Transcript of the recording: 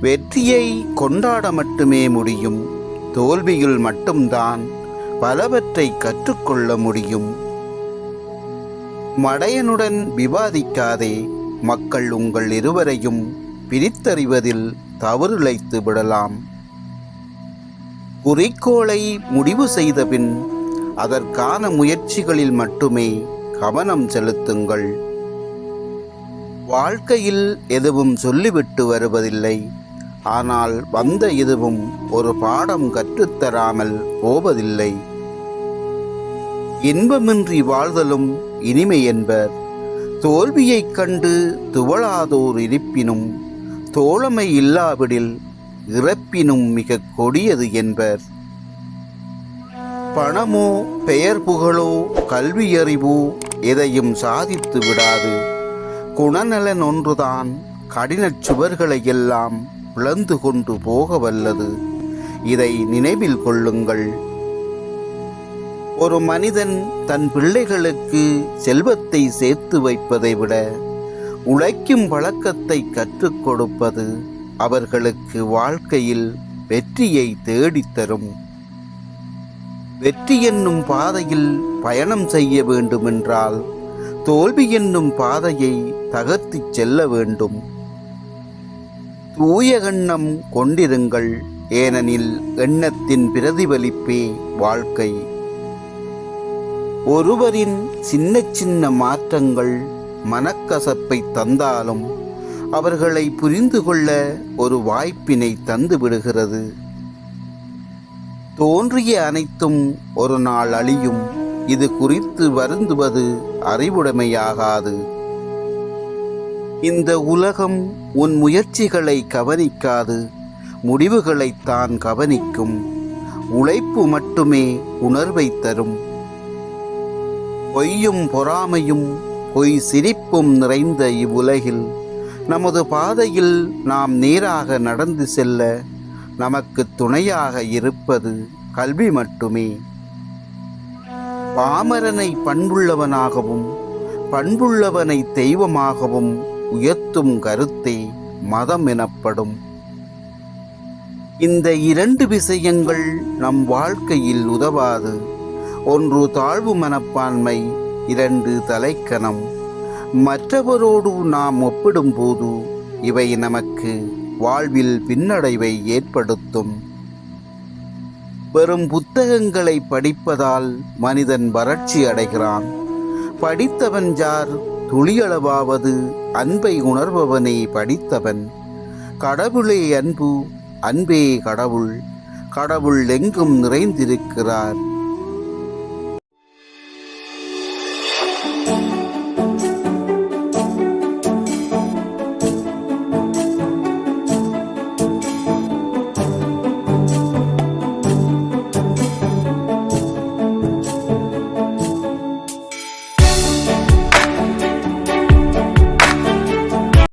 வெற்றியை கொண்டாட மட்டுமே முடியும். தோல்வியில் மட்டும்தான் பலவற்றை கற்றுக்கொள்ள முடியும். மடையனுடன் விவாதிக்காதே மக்கள் உங்கள் இருவரையும் பிரித்தறிவதில் தவறுழைத்து விடலாம். குறிக்கோளை முடிவு செய்தபின் அதற்கான முயற்சிகளில் மட்டுமே கவனம் செலுத்துங்கள். வாழ்க்கையில் எதுவும் சொல்லிவிட்டு வருவதில்லை. ஆனால் வந்த எதுவும் ஒரு பாடம் கற்றுத்தராமல் போவதில்லை. இன்பமின்றி வாழ்தலும் இனிமை என்பர். தோல்வியைக் கண்டு துவளாதோர் இருப்பினும் தோழமை இல்லாவிடில் இறப்பினும் மிக கொடியது என்பர். பணமோ பெயர் புகழோ கல்வியறிவோ எதையும் சாதித்து விடாது. குணநலன் ஒன்றுதான் கடினச் சுவர்களை எல்லாம் பிளந்து கொண்டு போக வல்லது இதை நினைவில் கொள்ளுங்கள். ஒரு மனிதன் தன் பிள்ளைகளுக்கு செல்வத்தை சேர்த்து வைப்பதை விட உழைக்கும் பழக்கத்தை கற்றுக் கொடுப்பது அவர்களுக்கு வாழ்க்கையில் வெற்றியை தேடித்தரும் வெற்றி என்னும் பாதையில் பயணம் செய்ய வேண்டுமென்றால் தோல்வி என்னும் பாதையை தகர்த்திச் செல்ல வேண்டும். தூய எண்ணம் கொண்டிருங்கள். ஏனெனில் எண்ணத்தின் பிரதிபலிப்பே வாழ்க்கை. ஒருவரின் சின்ன சின்ன மாற்றங்கள் மனக்கசப்பை தந்தாலும் அவர்களை புரிந்து கொள்ள ஒரு வாய்ப்பினை தந்து விடுகிறது. தோன்றிய அனைத்தும் ஒரு நாள் அழியும். இது குறித்து வருந்துவது அறிவுடைமையாகாது. இந்த உலகம் உன் முயற்சிகளை கவனிக்காது முடிவுகளைத்தான் கவனிக்கும். உழைப்பு மட்டுமே உணர்வை தரும். பொய்யும் பொறாமையும் பொய் சிரிப்பும் நிறைந்த இவ்வுலகில் நமது பாதையில் நாம் நேராக நடந்து செல்ல நமக்கு துணையாக இருப்பது கல்வி மட்டுமே. பாமரனை பண்புள்ளவனாகவும் பண்புள்ளவனை தெய்வமாகவும் உயர்த்தும் கருத்தே மதம் எனப்படும் இந்த இரண்டு விஷயங்கள் நம் வாழ்க்கையில் உதவாது. ஒன்று தாழ்வு மனப்பான்மை இரண்டு தலைக்கணம். மற்றவரோடு நாம் ஒப்பிடும்போது இவை நமக்கு வாழ்வில் பின்னடைவை ஏற்படுத்தும். வெறும் புத்தகங்களை படிப்பதால் மனிதன் வறட்சி அடைகிறான். படித்தவன் யார்? துளியளவாவது அன்பை உணர்பவனை படித்தவன். கடவுளே அன்பு அன்பே கடவுள் கடவுள் எங்கும் நிறைந்திருக்கிறார்.